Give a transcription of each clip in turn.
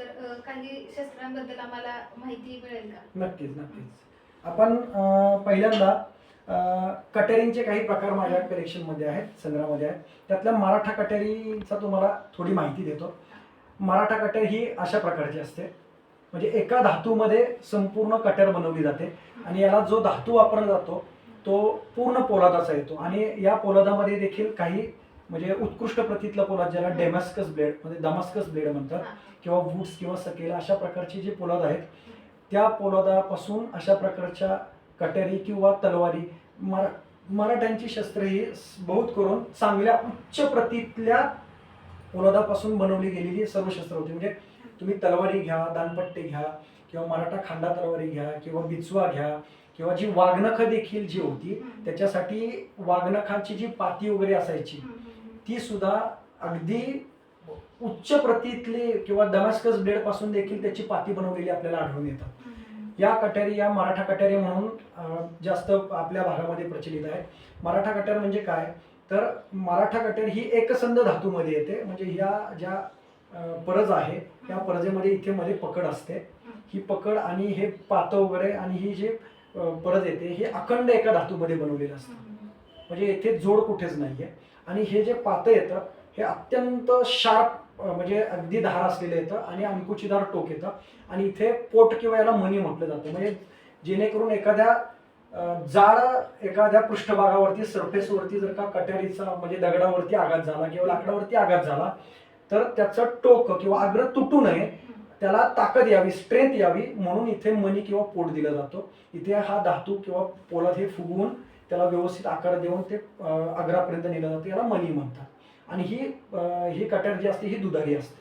तर काही शस्त्रांबद्दल आम्हाला माहिती मिळेल का? नक्कीच नक्कीच. आपण पहिल्यांदा कटेरींचे काही प्रकार माझ्या कलेक्शनमध्ये आहेत संग्रहामध्ये आहेत. त्यातल्या मराठा कटेरीचा तुम्हाला थोडी माहिती देतो. मराठा कटेर ही अशा प्रकारची असते. म्हणजे एका धातूमध्ये संपूर्ण कटेर बनवली जाते आणि याला जो धातू वापरला जातो तो पूर्ण पोलादाचा येतो. आणि या पोलादामध्ये देखील काही म्हणजे उत्कृष्ट प्रतीतला पोलाद ज्याला डेमास्कस ब्लेड म्हणजे दमास्कस ब्लेड म्हणतात. किंवा वूड्स किंवा सकेला अशा प्रकारचे जे पोलाद आहेत त्या पोलादापासून अशा प्रकारच्या कटेरी किंवा तलवारी मरा मराठ्यांची शस्त्रे ही बहुत करून चांगल्या उच्च प्रतीतल्या पोलादापासून बनवली गेलेली सर्व शस्त्र होती म्हणजे तुम्ही तलवारी घ्या दानपट्टे घ्या किंवा मराठा खांडा तलवारी घ्या किंवा बिचवा घ्या किंवा जी वाघनखं देखील जी होती. त्याच्यासाठी वाघनखांची जी पाती वगैरे असायची. ती सुद्धा अगदी उच्च प्रतीतली किंवा दमास्कस ब्लेडपासून देखील त्याची पाती बनवलेली आपल्याला आढळून येतात. या कट्यारी या मराठा कट्यारी म्हणून जास्त आपल्या भागामध्ये प्रचलित आहे मराठा कट्यार म्हणजे काय? तर मराठा कट्यार ही एकसंध धातूमध्ये येते. म्हणजे ह्या ज्या परज आहे या परजेमध्ये इथे मध्ये पकड असते. ही पकड आणि हे पातं वगैरे आणि ही जी परज येते हे अखंड एका धातूमध्ये बनवलेलं असतं. म्हणजे येथे जोड कुठेच नाही आहे आणि हे जे पातं येतं हे अत्यंत शार्प म्हणजे अगदी धार असलेलं येतं आणि अंकुचीदार टोक येतं. आणि इथे पोट किंवा याला मनी म्हटलं जातं. म्हणजे जेणेकरून एखाद्या जाड एखाद्या पृष्ठभागावरती सरफेसवरती जर का कट्यारीचा म्हणजे दगडावरती आघात झाला किंवा लाकडावरती आघात झाला तर त्याचं टोक किंवा आग्र तुटू नये. त्याला ताकद यावी स्ट्रेंथ यावी म्हणून इथे मनी किंवा पोट दिला जातो. इथे हा धातू किंवा पोलाद हे फुगवून त्याला व्यवस्थित आकार देऊन ते आग्रापर्यंत नेलं जातं याला मनी म्हणतात. आणि ही ही कटर जी असते ही दुधारी असते.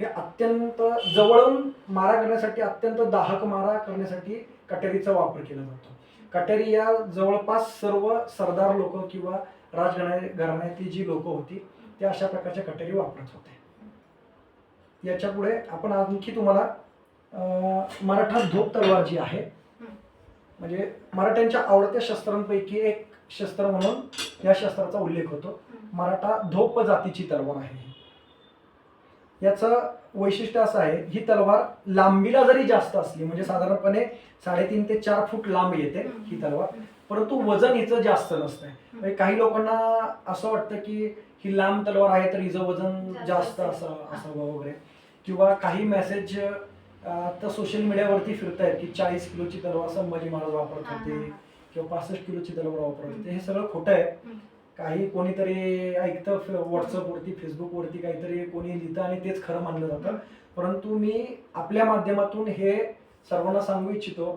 हे अत्यंत जवळून मारा करण्यासाठी अत्यंत दाहक मारा करण्यासाठी कटेरीचा वापर केला जातो. कटेरी या जवळपास सर्व सरदार लोक किंवा राजघराण्या घराण्यातली जी लोक होती ते अशा प्रकारच्या कटेरी वापरत होते. याच्यापुढे आपण आणखी तुम्हाला अं, मराठा धोप तलवार जी आहे म्हणजे मराठ्यांच्या आवडत्या शस्त्रांपैकी एक शस्त्र म्हणून या शस्त्राचा उल्लेख होतो मराठा धोप जातीची तलवार आहे. याचं वैशिष्ट्य असं आहे ही तलवार लांबीला जरी जास्त असली म्हणजे साधारणपणे साडेतीन ते चार फूट लांब येते ही तलवार परंतु वजन हिचं जास्त नसतंय म्हणजे काही लोकांना असं वाटतं की ही लांब तलवार आहे तर हिचं वजन जास्त. असं असावं वगैरे किंवा काही मेसेज आता सोशल मीडियावरती फिरतायत की चाळीस किलोची तलवार संभाजी महाराज वापरत होते. किंवा पासष्ट किलोची तलवार वापरत होते. हे सगळं खोटं आहे. काही कोणीतरी ऐकतं व्हॉट्सअपवरती फेसबुकवरती काहीतरी कोणी लिहितं आणि तेच खरं मानलं जातं. परंतु मी आपल्या माध्यमातून हे सर्वांना सांगू इच्छितो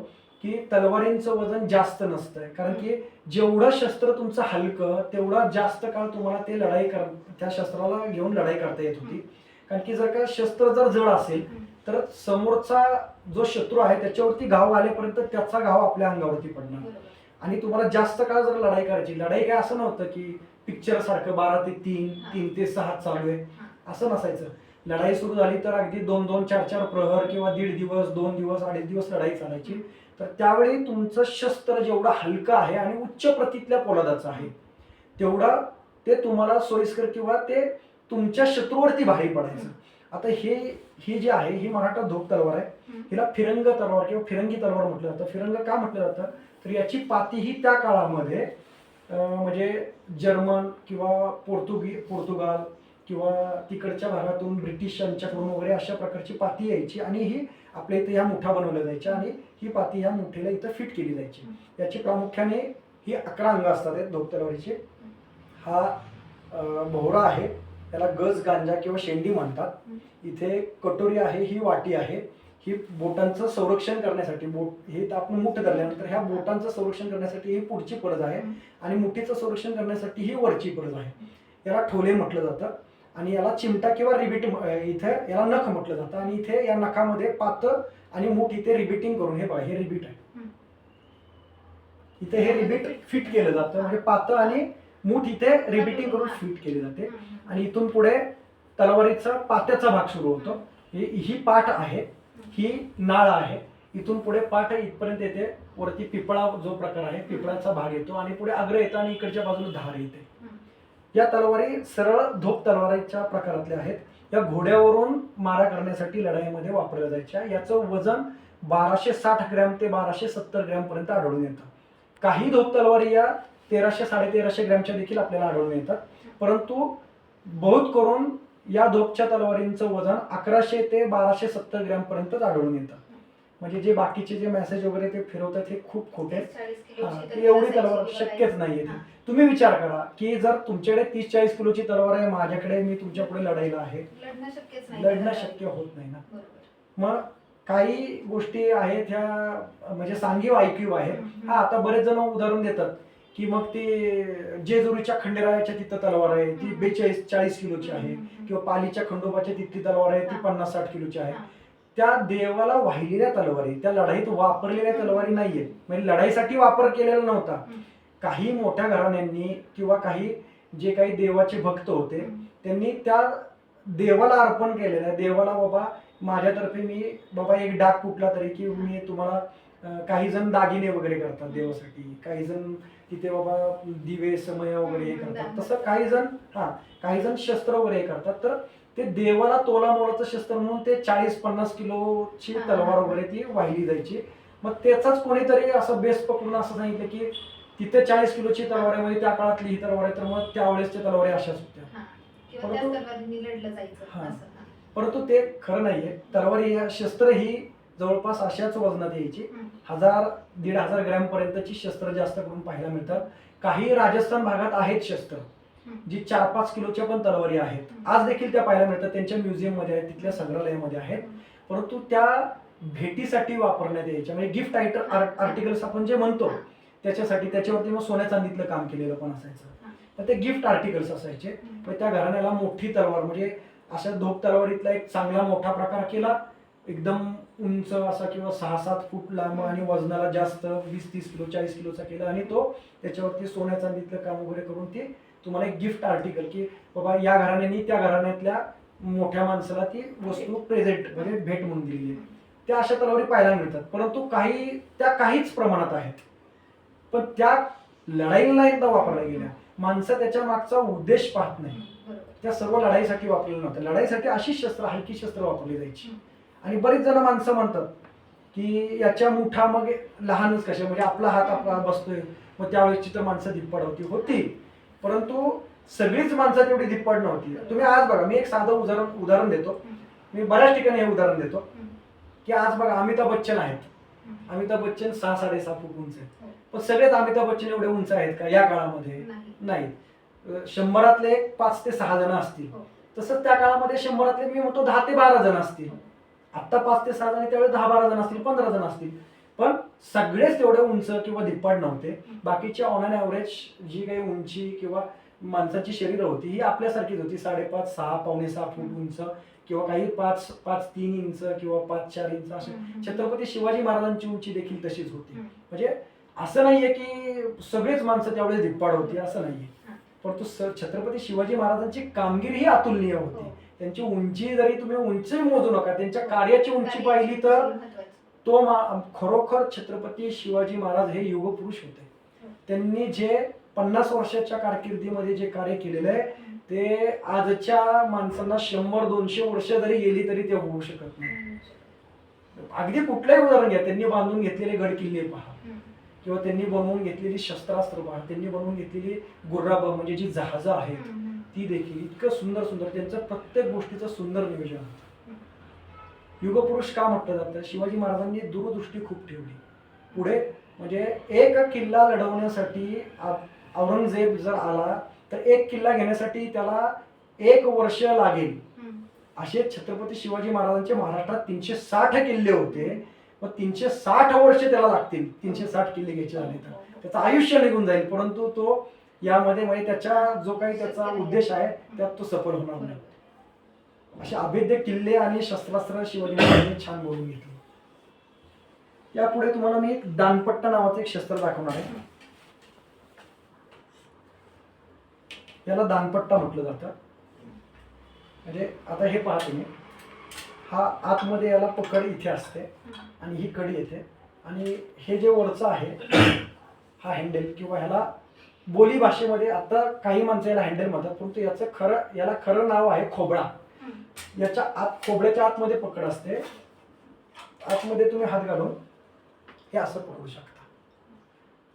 की तलवारींचं वजन जास्त नसतंय. कारण की जेवढं शस्त्र तुमचं हलकं तेवढा जास्त काळ तुम्हाला ते लढाई कर त्या शस्त्राला घेऊन लढाई करता येत होती. कारण की जर का शस्त्र जर जड असेल तर समोरचा जो शत्रू आहे त्याच्यावरती घाव आलेपर्यंत त्याचा घाव आपल्या अंगावरती पडणार. आणि तुम्हाला जास्त काळ जर लढाई करायची लढाई काय असं नव्हतं की पिक्चर सारखं बारा ते तीन तीन ते सहा चालू आहे. असं नसायचं. लढाई सुरू झाली तर अगदी दोन दोन चार चार प्रहर किंवा दीड दिवस दोन दिवस अडीच दिवस लढाई चालायची. तर त्यावेळी तुमचं शस्त्र जेवढं हलकं आहे आणि उच्च प्रतीतल्या पोलादाचं आहे तेवढा ते तुम्हाला सोयीस्कर किंवा ते तुमच्या शत्रूवरती भारी पडायचं. आता हे ही जी आहे ही मराठा धोप तलवार आहे. हिला फिरंग तलवार किंवा फिरंगी तलवार म्हटलं जातं. फिरंग का म्हटलं जातं? तर याची पाती ही त्या काळामध्ये म्हणजे जर्मन किंवा पोर्तुगी पोर्तुगाल किंवा तिकडच्या भागातून ब्रिटिश यांच्याकडून वगैरे अशा प्रकारची पाती यायची आणि ही आपल्या इथे ह्या मुठा बनवल्या जायच्या आणि ही पाती ह्या मुठीला इथं फिट केली जायची. याची प्रामुख्याने ही अकरा अंग असतात धोप तलवारीचे. हा भोवरा आहे. त्याला गज गांजा किंवा शेंडी म्हणतात. इथे कटोरी आहे ही वाटी आहे. ही बोटांचं संरक्षण करण्यासाठी बोट हे आपण मुठ धरल्यानंतर ह्या बोटांचं संरक्षण करण्यासाठी ही पुढची परत आहे. आणि मुठीचं संरक्षण करण्यासाठी ही वरची परत आहे. याला ठोले म्हटलं जातं. आणि याला चिमटा किंवा रिबिट इथे याला नख म्हटलं जातं. आणि इथे या नखामध्ये पात आणि मूठ इथे रिबिटिंग करून हे बघा हे रिबीट आहे. इथे हे रिबीट फिट केलं जातं. म्हणजे पात आणि मूठ इथे रिपीटिंग करून स्वीट केली जाते. आणि इथून पुढे तलवारीचा पात्याचा भाग सुरू होतो. ही ही पाठ आहे. ही नाळ आहे. इथून पुढे पाठ इथपर्यंत येते. वरती पिपळा जो प्रकार आहे पिपळाचा भाग येतो आणि पुढे अग्र येतो आणि इकडच्या बाजूला धार येते. या तलवारी सरळ धोप तलवारीच्या प्रकारातल्या आहेत. या घोड्यावरून मारा करण्यासाठी लढाईमध्ये वापरल्या जायच्या. याचं वजन बाराशे साठ ग्रॅम ते बाराशे सत्तर ग्रॅम पर्यंत आढळून येतं. काही धोप तलवारी या तेराशे साडेतेराशे ग्रॅमच्या देखील आपल्याला आढळून येतात परंतु बहुत करून या धोपच्या तलवारींचं वजन अकराशे ते बाराशे सत्तर ग्रॅम पर्यंतच आढळून येतं म्हणजे जे बाकीचे जे मेसेज वगैरे ते फिरवतात हे खूप खोटे आहेत. 40 किलोची ती तरी एवढी तलवार शक्यच काय. नाहीये. तुम्ही विचार करा की जर तुमच्याकडे तीस चाळीस किलोची तलवार आहे माझ्याकडे मी तुमच्यापुढे लढायला आहे लढणं शक्य होत नाही ना मग काही गोष्टी आहेत ह्या म्हणजे सांगीव आहेत हम्म. हा आता बरेच जण उदाहरण देतात की मग ती जेजुरीच्या खंडेरायाच्या तिथं तलवार आहे ती. बेचाळीस चाळीस किलोची आहे. किंवा पालीच्या खंडोबाच्या तिथली तलवार आहे ती. पन्नास साठ किलोची आहे. त्या देवाला वाहिलेल्या तलवारी त्या लढाईत वापरलेल्या तलवारी नाहीये म्हणजे लढाईसाठी वापर केलेला नव्हता. काही मोठ्या घराण्यांनी किंवा काही जे काही देवाचे भक्त होते. त्यांनी त्या देवाला अर्पण केलेलं आहे देवाला बाबा माझ्यातर्फे मी बाबा एक डाग कुठला तरी की मी तुम्हाला काही जण दागिने वगैरे करतात देवासाठी काही जण तिथे बाबा दिवे समय वगैरे हे करतात तसं काही जण हा काही जण शस्त्र वगैरे हे करतात तर ते देवाला तोला मोलाचं शस्त्र म्हणून ते चाळीस पन्नास किलोची. तलवार वगैरे ती वाहिली जायची मग त्याचाच कोणीतरी असं बेस पकडून असं सांगितलं की तिथे चाळीस किलोची तलवार म्हणजे त्या काळातली ही तलवार आहे तर मग त्यावेळेसच्या तलवारी अशाच होत्या हा. परंतु-. परंतु ते खरं नाहीये तलवारी शस्त्र ही जवळपास अशाच वजनात यायची. हजार दीड हजार ग्रॅमपर्यंतची शस्त्र जास्त करून पाहायला मिळतात. काही राजस्थान भागात आहेत शस्त्र जी चार पाच किलोच्या पण तलवारी आहेत. आज देखील त्या पाहायला मिळतात. त्यांच्या म्युझियममध्ये आहेत तिथल्या संग्रहालयामध्ये आहेत. परंतु त्या भेटीसाठी वापरण्यात यायच्या. म्हणजे गिफ्ट आर्टिकल्स आपण जे म्हणतो त्याच्यासाठी त्याच्यावरती मग सोन्या चांदीतलं काम केलेलं पण असायचं. तर ते गिफ्ट आर्टिकल्स असायचे. त्या घराण्याला मोठी तलवार म्हणजे अशा धोप तलवारीतला एक चांगला मोठा प्रकार केला. एकदम उंच असा किंवा सहा सात फूट लांब आणि वजनाला जास्त वीस तीस किलो चाळीस किलोचा केला आणि तो त्याच्यावरती सोन्या चांदीतलं काम वगैरे करून ते तुम्हाला एक गिफ्ट आर्टिकल की बाबा या घराण्याने त्या घराण्यातल्या मोठ्या माणसाला ती वस्तू प्रेझेंट म्हणजे भेट म्हणून दिलेली आहे. त्या अशा तलवारी पाहायला मिळतात. परंतु काही त्या काहीच प्रमाणात आहेत. पण त्या लढाईला एकदा वापरल्या गेल्या. माणसं त्याच्या मागचा उद्देश पाहत नाही. त्या सर्व लढाईसाठी वापरलेलं नव्हतं. लढाईसाठी अशी शस्त्र हलकी शस्त्र वापरली जायची. आणि बरेच जण माणसं म्हणतात की याच्या मुठा मग लहानच कशा म्हणजे आपला हात आपला बसतोय. मग त्यावेळेसची तर माणसं धिप्पड होती. होती. परंतु सगळीच माणसं तेवढी धिप्पड नव्हती. तुम्ही आज बघा मी एक साधं उदाहरण उदाहरण देतो. मी बऱ्याच ठिकाणी हे उदाहरण देतो. की आज बघा अमिताभ बच्चन आहेत. अमिताभ बच्चन सहा साडेसहा फूट उंच आहेत. पण सगळेच अमिताभ बच्चन एवढे उंच आहेत का? या काळामध्ये नाही. शंभरातले पाच ते सहा जण असतील. हो. तसंच त्या काळामध्ये शंभरातले मी म्हणतो दहा ते बारा जण असतील. आता पाच ते सहा जण त्यावेळेस दहा बारा जण असतील पंधरा जण असतील. पण सगळेच तेवढे उंच किंवा धिप्पाड नव्हते. बाकीच्या ऑन अन ॲव्हरेज जी काही उंची किंवा माणसाची शरीर होती ही आपल्यासारखीच होती. साडेपाच सहा पावणे सहा फूट उंच किंवा काही पाच पाच तीन इंच किंवा पाच चार इंच असे. छत्रपती शिवाजी महाराजांची उंची देखील तशीच होती. म्हणजे असं नाहीये की सगळेच माणसं त्यावेळेस धिप्पाड होती असं नाहीये. परंतु छत्रपती शिवाजी महाराजांची कामगिरी ही अतुलनीय होती. हो. त्यांची उंची जरी तुम्ही उंची मोजू नका त्यांच्या कार्याची उंची पाहिली तर. तो मा- खरोखर छत्रपती शिवाजी महाराज हे युगपुरुष होते त्यांनी जे पन्नास वर्षाच्या कारकिर्दीमध्ये जे कार्य केलेलं आहे ते आजच्या माणसांना शंभर दोनशे वर्ष जरी गेली तरी ते होऊ शकत नाही. अगदी कुठलंही उदाहरण घ्या त्यांनी बांधून घेतलेले गड किल्ले पहा. किंवा त्यांनी बनवून घेतलेली शस्त्रास्त्र पहा त्यांनी बनवून घेतलेली गुर्राब म्हणजे जी जहाजं आहेत. ती देखील इतकं सुंदर सुंदर त्यांचं प्रत्येक गोष्टीचं सुंदर नियोजन होतं. युगपुरुष का म्हटलं जातं? शिवाजी महाराजांनी दूरदृष्टी खूप ठेवली. पुढे म्हणजे एक किल्ला लढवण्यासाठी औरंगजेब जर आला तर एक किल्ला घेण्यासाठी त्याला एक वर्ष लागेल. असे छत्रपती शिवाजी महाराजांचे महाराष्ट्रात तीनशे साठ किल्ले होते. मग तीनशे साठ वर्ष त्याला लागतील. तीनशे साठ किल्ले घ्यायचे झाले तर. त्याचं आयुष्य निघून जाईल. परंतु तो यामध्ये म्हणजे त्याच्या जो काही त्याचा उद्देश आहे त्यात तो सफल होणार नाही. असे अभेद्य किल्ले आणि शस्त्रास्त्र शिवाजी महाराजांनी छान बोलून घेतले. यापुढे तुम्हाला मी एक दानपट्टा नावाचं एक शस्त्र दाखवणार आहे. याला दानपट्टा म्हटलं जातं. म्हणजे आता हे पहा तुम्ही. हा आतमध्ये याला पकड इथे असते आणि ही कडी येते. आणि हे जे वरचं आहे हा हँडल किंवा ह्याला बोली भाषेमध्ये आता काही माणसं याला हँडल म्हणतात परंतु याचं खरं याला खरं नाव आहे खोबळा. याच्या आत खोबड्याच्या आतमध्ये पकड असते. आतमध्ये तुम्ही हात घालून हे असं पकडू शकता.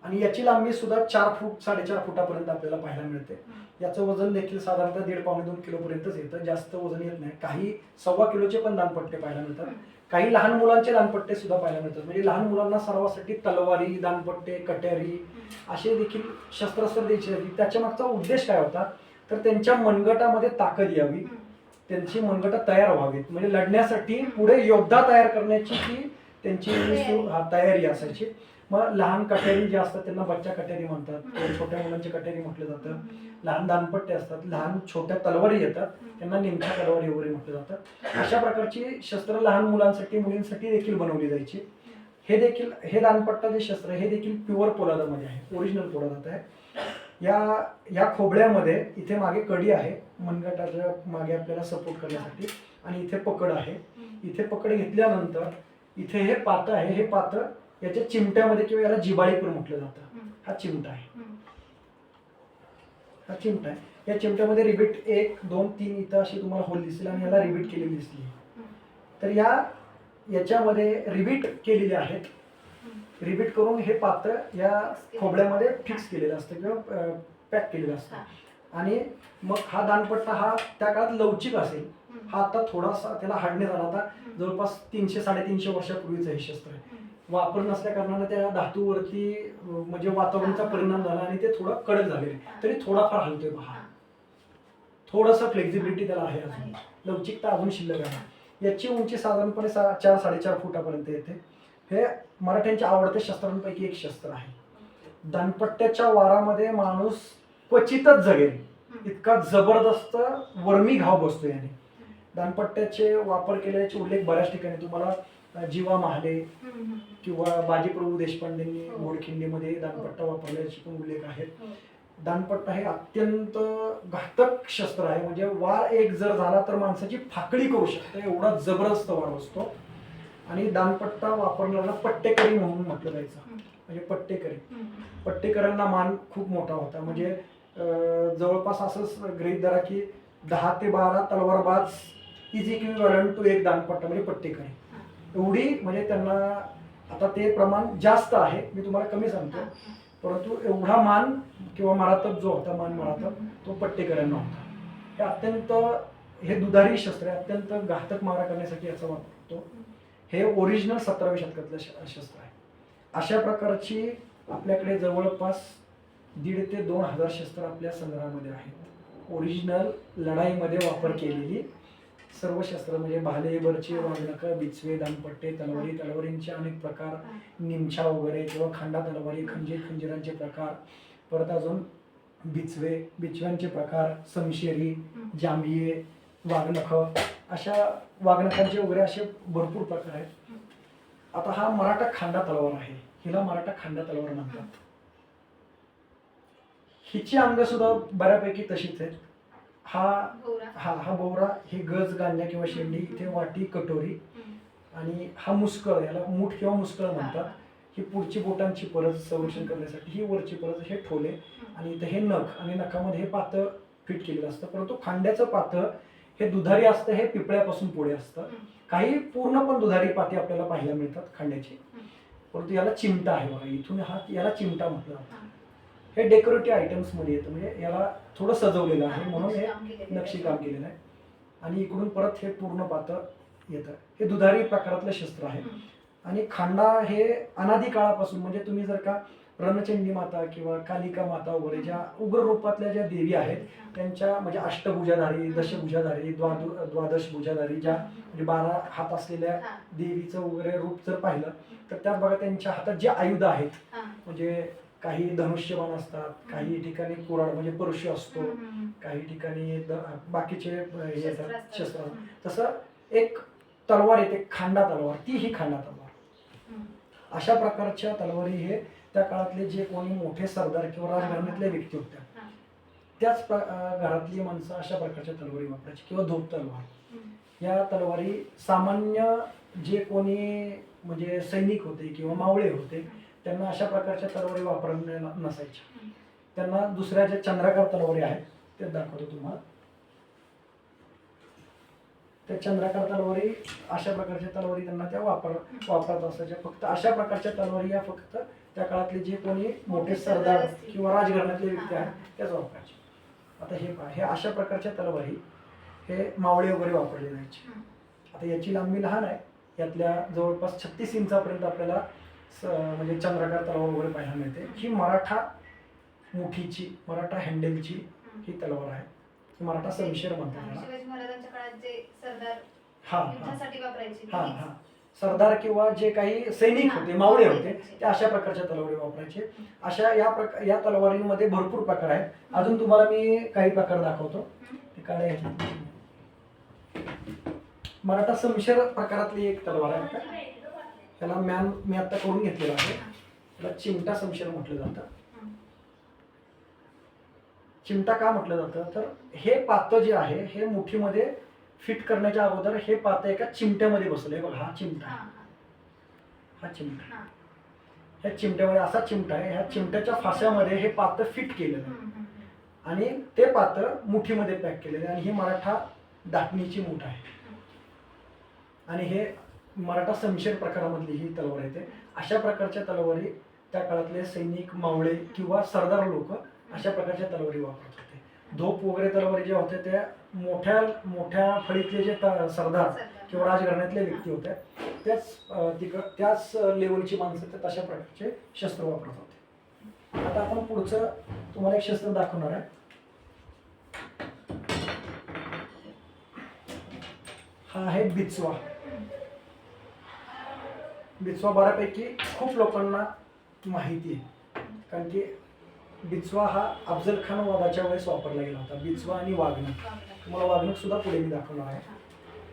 आणि याची लांबी सुद्धा चार फूट साडेचार फुटापर्यंत आपल्याला पाहायला मिळते. याचं वजन देखील साधारणतः दीड पावणे दोन किलोपर्यंतच येतं. जास्त वजन येत नाही. काही सव्वा किलोचे पण दानपट्टे पाहायला मिळतात. काही लहान मुलांचे दानपट्टे सुद्धा पाहायला मिळतात. म्हणजे लहान मुलांना सर्वासाठी तलवारी दानपट्टे कट्यारी असे देखील शस्त्रास्त्र द्यायची होती त्याच्या मागचा उद्देश काय होता? तर त्यांच्या मनगटामध्ये ताकद यावी. त्यांची मनगटं तयार व्हावीत. म्हणजे लढण्यासाठी पुढे योद्धा तयार करण्याची ती त्यांची तयारी असायची. मग लहान कट्यारी जे असतात त्यांना बच्चा कट्यारी म्हणतात छोट्या मुलांची कट्यारी म्हटलं जातं. लहान दानपट्टे असतात लहान छोट्या तलवारी येतात त्यांना नेमक्या तलवारी वगैरे म्हटलं जातं. अशा प्रकारची शस्त्र लहान मुलांसाठी मुलींसाठी देखील बनवली जायची. हे देखील हे दानपट्टा जे शस्त्र हे देखील प्युअर पोलादामध्ये आहे ओरिजिनल पोलादात आहे. या या खोबड्यामध्ये इथे मागे कडी आहे मनगटाच्या मागे आपल्याला सपोर्ट करण्यासाठी. आणि इथे पकड आहे. इथे पकड घेतल्यानंतर इथे हे पातं आहे हे पातं याच्या चिमट्यामध्ये किंवा याला जिबाळी पण म्हटलं जातं. हा चिमटा आहे. हा चिमटा आहे. या चिमट्यामध्ये रिबीट एक दोन तीन इथं अशी तुम्हाला होल दिसतील आणि याला रिबीट केलेली दिसली. तर या याच्यामध्ये रिबीट केलेले आहेत. रिबीट करून हे पात्र या खोबड्यामध्ये फिक्स केलेलं असतं किंवा पॅक केलेलं असतं. आणि मग हा दानपट्टा हा त्या काळात लवचिक असेल. हा आता थोडासा त्याला हाडण्यात आला आता जवळपास तीनशे साडेतीनशे वर्षापूर्वीचं हे शस्त्र आहे. वापर नसल्या कारणानं त्या धातूवरती म्हणजे वातावरणाचा परिणाम झाला आणि ते थोडं कडक झालेलं तरी थोडाफार हलतोय पहा. थोडासा फ्लेक्झिबिलिटी त्याला आहे अजून. लवचिकता अजून शिल्लक आहे. याची उंची साधारणपणे सा चार साडेचार फुटापर्यंत येते. हे मराठ्यांच्या आवडत्या शस्त्रांपैकी एक शस्त्र आहे. दानपट्ट्याच्या वारामध्ये माणूस क्वचितच जगेल. इतका जबरदस्त वर्मी घाव बसतो याने. दानपट्ट्याचे वापर केल्याचे उल्लेख बऱ्याच ठिकाणी तुम्हाला जीवा महाले किंवा बाजीप्रभू देशपांडेंनी हो. घोडखिंडीमध्ये दानपट्टा वापरल्याचे पण उल्लेख आहेत हो. दानपट्टा हे अत्यंत घातक शस्त्र आहे. म्हणजे वार एक जर झाला तर माणसाची फाकडी करू शकते. एवढा जबरदस्त वार असतो. आणि दानपट्टा वापरणारा पट्टेकरी म्हणून म्हटलं जायचं. म्हणजे पट्टेकरी. पट्टेकरांना मान खूप मोठा होता. म्हणजे जवळपास असंच गृहीत धरा की दहा ते बारा तलवारबाज इज इक्विव्हॅलंट टू एक दानपट्टा म्हणजे पट्टेकरी. एवढी म्हणजे त्यांना आता ते प्रमाण जास्त आहे मी तुम्हाला कमी सांगतो परंतु एवढा मान किंवा मरातब जो होता मान मरातब तो पट्टेकरांना होता. हे अत्यंत हे दुधारी शस्त्र आहे अत्यंत घातक मारा करण्यासाठी याचा वापरतो हे ओरिजिनल सतराव्या शतकातलं श- शस्त्र आहे. अशा प्रकारची आपल्याकडे जवळपास दीड ते दोन हजार शस्त्र आपल्या संग्रहामध्ये आहेत. ओरिजिनल लढाईमध्ये वापर केलेली सर्व शस्त्र म्हणजे भाले बरचे बिचवे दानपट्टे तलवारी तलवारींचे अनेक प्रकार निमछा वगैरे किंवा खांडा तलवारी खंजीर खंजिरांचे प्रकार परत अजून बिचवे बिचव्यांचे प्रकार समशेरी जांभिये वाघनख अशा वाघनखांचे वगैरे असे भरपूर प्रकार आहेत. आता हा मराठा खांडा तलवार आहे. हिला मराठा खांडा तलवार म्हणतात. हिची अंग सुद्धा बऱ्यापैकी तशीच आहेत. हा हा हा बोवरा हे गज गांजा किंवा शेंडी इथे वाटी कटोरी आणि हा मुस्कळ याला मूठ किंवा मुस्कळ म्हणतात. ही पुढची बोटांची परत संरक्षण करण्यासाठी ही वरची परत हे ठोले आणि इथं हे नख आणि नखामध्ये हे पातळ फिट केलेलं असतं. परंतु खांद्याचं पातळ हे दुधारी असतं हे पिपळ्यापासून पुढे असतं. काही पूर्ण पण दुधारी पाती आपल्याला पाहायला मिळतात खांद्याची. परंतु याला चिमटा आहे बघा इथून हा याला चिमटा म्हटलं जातं. हे डेकोरेटिव्ह आयटम्समध्ये येतं. म्हणजे याला थोडं सजवलेलं आहे म्हणून हे नक्षीकाम केलेलं आहे. आणि इकडून परत हे पूर्ण पातळ येतं. हे दुधारी प्रकारातलं शस्त्र आहे. आणि खांडा हे अनादी काळापासून म्हणजे तुम्ही जर का रणचंडी माता किंवा कालिका माता वगैरे ज्या उग्र रूपातल्या ज्या देवी आहेत त्यांच्या म्हणजे अष्टभुजाधारी दशभुजाधारी द्वादु द्वादश भुजाधारी ज्या म्हणजे बारा हात असलेल्या देवीचं वगैरे रूप जर पाहिलं तर त्यात बघा त्यांच्या हातात जे आयुध आहेत म्हणजे काही धनुष्यबाण असतात काही ठिकाणी कुराड म्हणजे परशु असतो काही ठिकाणी बाकीचे हे येतात शस्त्र. तसं एक तलवार येते खांडा तलवार ती ही खांडा तलवार. अशा प्रकारच्या तलवारी हे त्या काळातले जे कोणी मोठे सरदार किंवा राजघराण्यातल्या व्यक्ती होत्या त्याच घरातली माणसं अशा प्रकारच्या तलवारी वापरायची किंवा धोप तलवार. या तलवारी सामान्य जे कोणी म्हणजे सैनिक होते किंवा मावळे होते त्यांना अशा प्रकारच्या तलवारी वापरण्या नसायच्या. त्यांना दुसऱ्या ज्या चंद्राकार तलवारी आहेत ते दाखवतो तुम्हाला. त्या चंद्राकार तलवारी अशा प्रकारच्या तलवारी त्यांना त्या वापर वापरत असायच्या. फक्त अशा प्रकारच्या तलवारी या फक्त त्या काळातले जे कोणी मोठे सरदार. किंवा राजघराण्यातले व्यक्ती आहेत त्याच वापरायचे. आता हे पहा हे अशा प्रकारच्या तलवारी हे मावळे वगैरे वापरले जायचे. आता याची लांबी लहान आहे. यातल्या जवळपास छत्तीस इंचापर्यंत आपल्याला स- म्हणजे चंद्राकार तलवार वगैरे पाहायला मिळते. ही मराठा मुठीची मराठा हँडेलची ही तलवार आहे. ही मराठा संशेर म्हणतात हा, त्याला. शिवाजी महाराजांच्या काळात जे सरदार हा हा. युद्धासाठी वापरायचे हा. हा. सरदार किंवा जे काही सैनिक होते मावळे होते. ते अशा प्रकारच्या तलवारी वापरायचे. अशा या प्रकार या तलवारींमध्ये भरपूर प्रकार आहेत. अजून तुम्हाला मी काही प्रकार दाखवतो. ते ह्याच्यात. मराठा समशेर प्रकारातली एक तलवार आहे. का त्याला मॅन मी आता करून घेतलेला आहे. त्याला चिमटा समशेर म्हटलं जातं. चिमटा का म्हटलं जातं? तर हे पातं जे आहे हे मुठीमध्ये फिट करण्याच्या अगोदर हे पातं एका चिमट्यामध्ये बसलंय बघा हा चिमटा हा, चिमटा हा. ह्या चिमट्यामध्ये असा चिमटा आहे. ह्या चिमट्याच्या फाश्यामध्ये हे पातं फिट केलेलं आहे. आणि ते पातं मुठीमध्ये पॅक केलेलं आहे. आणि ही मराठा दाटणीची मूठ आहे. आणि हे मराठा समशेर प्रकारामधली ही तलवार येते अशा प्रकारच्या तलवारी त्या काळातले सैनिक मावळे किंवा सरदार लोक अशा प्रकारच्या तलवारी वापरत होते. धोप वगैरे तलवारी ज्या होत्या त्या मोठ्या मोठ्या फळीतले जे त- सरदार किंवा राजघराण्यातले व्यक्ती होते त्याच तिकड त्याच लेवलची माणसं ते तशा प्रकारचे शस्त्र वापरत होते. आता आपण पुढचं तुम्हाला एक शस्त्र दाखवणार आहे. हा आहे बिचवा. बिचवा बऱ्यापैकी खूप लोकांना माहिती आहे. कारण की बिचवा हा अफजल खान वादाच्या वेळेस वापरला गेला होता. बिचवा आणि वापरायचे. तुम्हाला वाघनख सुद्धा पुढे मी दाखवणार आहे.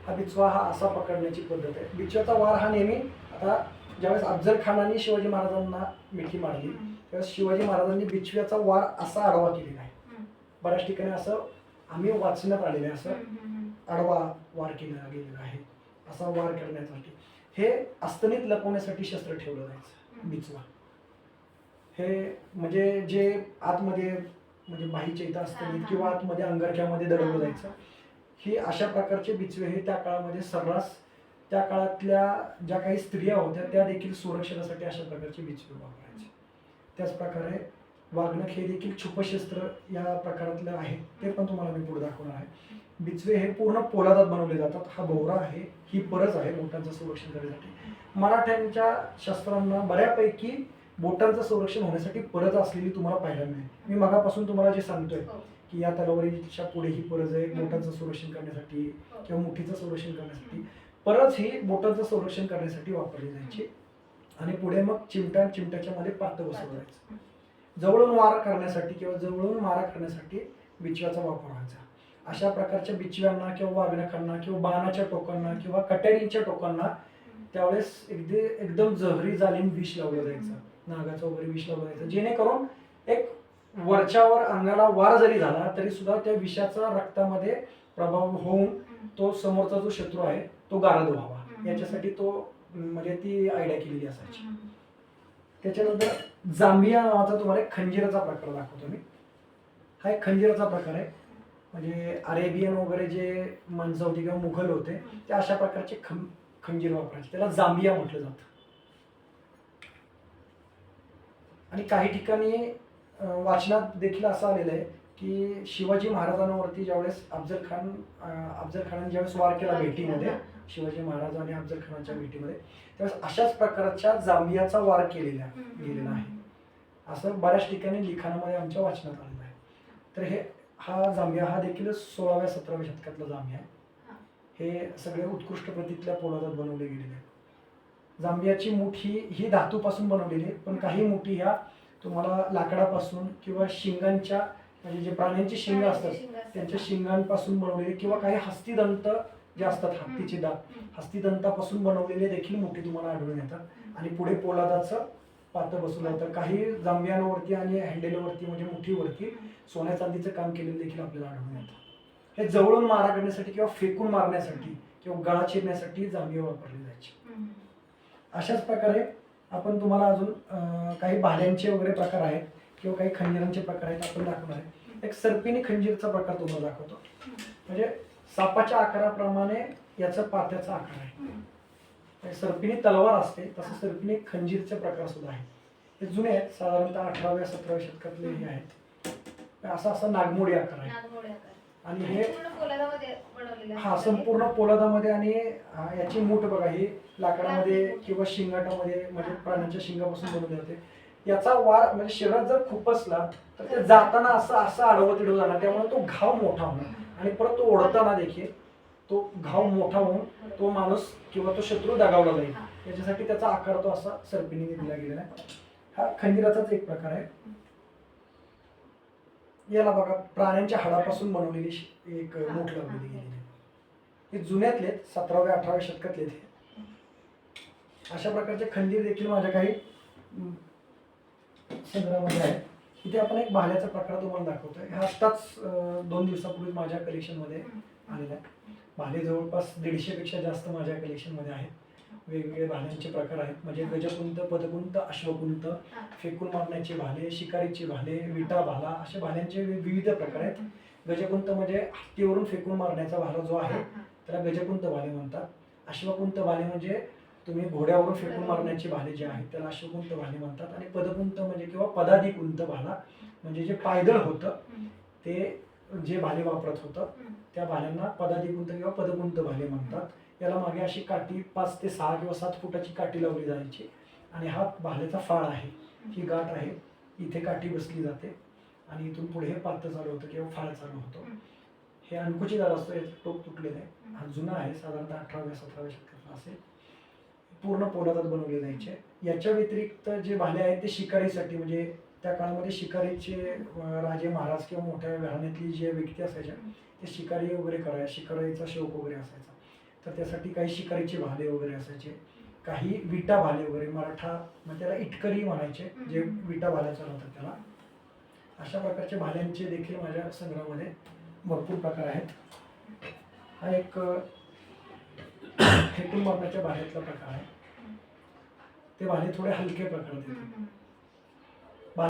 हा बिचवा हा असा पकडण्याची पद्धत आहे. बिचव्याचा वार हा नेहमी आता ज्यावेळेस अफजल खानाने शिवाजी महाराजांना मिठी मारली त्यावेळेस शिवाजी महाराजांनी बिचव्याचा वार असा आडवा केलेला आहे. बऱ्याच ठिकाणी असं आम्ही वाचण्यात आलेलं आहे. असं आडवा वार केला गेलेला आहे. असा वार करण्यासाठी. हे अस्तनीत लपवण्यासाठी शस्त्र ठेवलं जायचं. बिचवा हे म्हणजे जे आतमध्ये म्हणजे इथं हा, अस्तनीत. किंवा आतमध्ये अंगारक्यामध्ये हा, दडवलं. जायचं ही अशा प्रकारचे बिचवे हे त्या काळामध्ये सर्रास त्या काळातल्या ज्या काही स्त्रिया होत्या त्या देखील संरक्षणासाठी अशा प्रकारचे बिचवे वापरायचे त्याच प्रकारे वाघनख हे देखील छुपशस्त्र या प्रकारातलं आहे ते पण तुम्हाला मी पुढे दाखवणार आहे बिचवे हे पूर्ण पोलादात बनवले जातात. हा भोवरा आहे ही परज आहे बोटांचं संरक्षण करण्यासाठी. मराठ्यांच्या शस्त्रांना बऱ्यापैकी बोटांचं संरक्षण होण्यासाठी परज असलेली तुम्हाला पाहायला मिळेल. मी मगापासून तुम्हाला जे सांगतोय हो, की या तलवारीच्या पुढे ही परज आहे. बोटांचं संरक्षण करण्यासाठी हो. किंवा मुठीचं संरक्षण करण्यासाठी. परत ही बोटांचं संरक्षण करण्यासाठी वापरली जायची. आणि पुढे मग चिमटा चिमट्याच्या मध्ये पातं बसवलं जायचं जवळून वार करण्यासाठी किंवा जवळून मारा करण्यासाठी बिचव्याचा वापर व्हायचा. अशा प्रकारच्या बिचव्यांना किंवा वाघनखांना किंवा बाणाच्या टोकांना किंवा कटेरीच्या टोकांना त्यावेळेस एकदे एकदम जहरी जालीम विष लावलं जायचं. नागाचं वगैरे विष लावलं जायचं. जेणेकरून एक वरच्यावर अंगाला वार जरी झाला तरी सुद्धा त्या विषाचा रक्तामध्ये प्रभाव होऊन तो समोरचा जो शत्रू आहे तो गारद व्हावा. याच्यासाठी तो म्हणजे ती आयडिया केलेली असायची. त्याच्यानंतर जांभिया नावाचा तुम्हाला एक खंजीराचा प्रकार दाखवतो मी. हा एक खंजीराचा प्रकार आहे. म्हणजे अरेबियन वगैरे जे माणसं होती किंवा मुघल होते. ते अशा प्रकारचे खं खंजीर वापरायचे. त्याला जांबिया म्हटलं जातं. आणि काही ठिकाणी वाचनात देखील असं आलेलं आहे की शिवाजी महाराजांवरती ज्यावेळेस अफजल खान अफजल खानाने ज्यावेळेस वार केला भेटीमध्ये शिवाजी महाराज आणि अफजल खानाच्या भेटीमध्ये त्यावेळेस अशाच प्रकारच्या जांबियाचा वार केलेला गेलेला आहे. असं बऱ्याच ठिकाणी लिखाणामध्ये आमच्या वाचनात आलेलं आहे. तर हे हा जांबिया हा देखील सोळाव्या सतराव्या शतकातला जांबिया आहे. हा. हे सगळे उत्कृष्ट प्रतीतल्या पोलादात बनवले गेलेले आहेत. जांबियाची मूठ ही धातूपासून बनवलेली आहे पण काही मुठी ह्या तुम्हाला लाकडापासून किंवा शिंगांच्या म्हणजे जे प्राण्यांची शिंग असतात. त्यांच्या शिंगांपासून बनवलेले किंवा काही हस्तिदंत जे असतात हत्तीचे दात हस्तिदंतापासून बनवलेले देखील मोठी तुम्हाला आढळून येतात. आणि पुढे पोलादाचं पातं बसवलं जातं काही जांबियांवरती आणि हँडेलवरती म्हणजे मुठीवरती सोन्या चांदीचं काम केलेलं देखील आपल्याला आढळून येतं. हे जवळून मारा करण्यासाठी किंवा फेकून मारण्यासाठी किंवा गळा चिरण्यासाठी जांबिया वापरली जायची. अशाच प्रकारे आपण तुम्हाला अजून काही भाल्यांचे वगैरे प्रकार आहेत किंवा काही खंजीरांचे प्रकार आहेत आपण दाखवणार आहे. एक सर्पिनी खंजीरचा प्रकार तुम्हाला दाखवतो. म्हणजे सापाच्या आकाराप्रमाणे याचा पात्याचा आकार आहे. सर्पिणी तलवार असते तसं सर्पिणी खंजीरचे प्रकार सुद्धा आहेत. हे जुने आहेत साधारणतः अठराव्या सतराव्या शतकातले हे आहेत. असा असा नागमोडी आकार आहे. आणि हे हा? संपूर्ण पोलादामध्ये आणि याची मूठ बघा ही लाकडामध्ये किंवा शिंगाटामध्ये म्हणजे प्राण्यांच्या शिंगापासून बनवली जाते. याचा वार म्हणजे शरीरात जर खुपसला तर ते जाताना असं असं आडवं तिडवं जाणार त्यामुळे तो घाव मोठा होणार. आणि परत तो ओढताना देखील तो घाव मोठा होऊन तो माणूस किंवा तो शत्रू दगावला जाईल. याच्यासाठी त्याचा आकार तो असा सर्पिणीने दिला गेलेला आहे हा खंजिराचाच एक प्रकार आहे याला बघा प्राण्यांच्या हाडापासून बनवलेली एक मूठ लावलेली गेलेली हा. आहे हे जुन्यातले आहेत, सतराव्या अठराव्या शतकातले आहेत. अशा प्रकारचे खंजीर देखील माझ्या काही संग्रहामध्ये आहे इथे आपण एक भाल्याचा प्रकार तुम्हाला दाखवतोय हा आत्ताच दोन दिवसापूर्वी माझ्या कलेक्शनमध्ये. आलेला आहे भाले जवळपास दीडशे पेक्षा जास्त माझ्या कलेक्शनमध्ये आहेत. वेगवेगळे भाल्यांचे प्रकार आहेत. म्हणजे गजकुंत पदकुंत अश्वकुंत. फेकून मारण्याचे भाले शिकारीचे भाले विटा भाला असे भाल्यांचे विविध प्रकार आहेत. गजकुंत म्हणजे हत्तीवरून फेकून मारण्याचा भाला जो आहे. त्याला गजकुंत भाले म्हणतात. अश्वकुंत भाले म्हणजे तुम्ही घोड्यावरून फेकून मारण्याचे भाले जे आहेत त्याला अश्वकुंत भाले म्हणतात. आणि पदकुंत म्हणजे किंवा पदाधिकुंत भाला म्हणजे जे पायदळ होतं. ते जे भाले वापरत होतं. त्या भाल्यांना पदाधिकुंत किंवा पदकुंत भाले म्हणतात. याला मागे अशी काठी पाच ते सहा किंवा सात फुटाची काठी लावली जायची. आणि हा भाल्याचा फाळ आहे. ही गाठ आहे. इथे काठी बसली जाते. आणि इथून पुढे हे पात्र चालू होतं किंवा फाळ चालू होतो. हे अणकुचीदार असतो. याचं टोक तुटलेलं आहे. हा जुना आहे. साधारणतः अठराव्या सतराव्या शतकातला असेल. पूर्ण पोलादात बनवले जायचे. याच्या व्यतिरिक्त जे भाले आहेत ते शिकारीसाठी म्हणजे त्या काळामध्ये शिकारीचे राजे महाराज किंवा मोठ्या घराण्यातली जे व्यक्ती असायच्या ते शिकारी वगैरे करायचे शिकारीचा शौक वगैरे असायचा. तर त्यासाठी काही शिकारीचे भाले वगैरे असायचे काही विटा भाले वगैरे मराठा म्हणजे त्याला इटकरी म्हणायचे जे विटा भाल्या चालवतात त्याला. अशा प्रकारचे भाल्यांचे देखील माझ्या संग्रहामध्ये भरपूर प्रकार आहेत. हा एक फेकून मारण्याच्या भाल्यातला प्रकार आहे. ते भाले थोडे हलके प्रकार हम्म.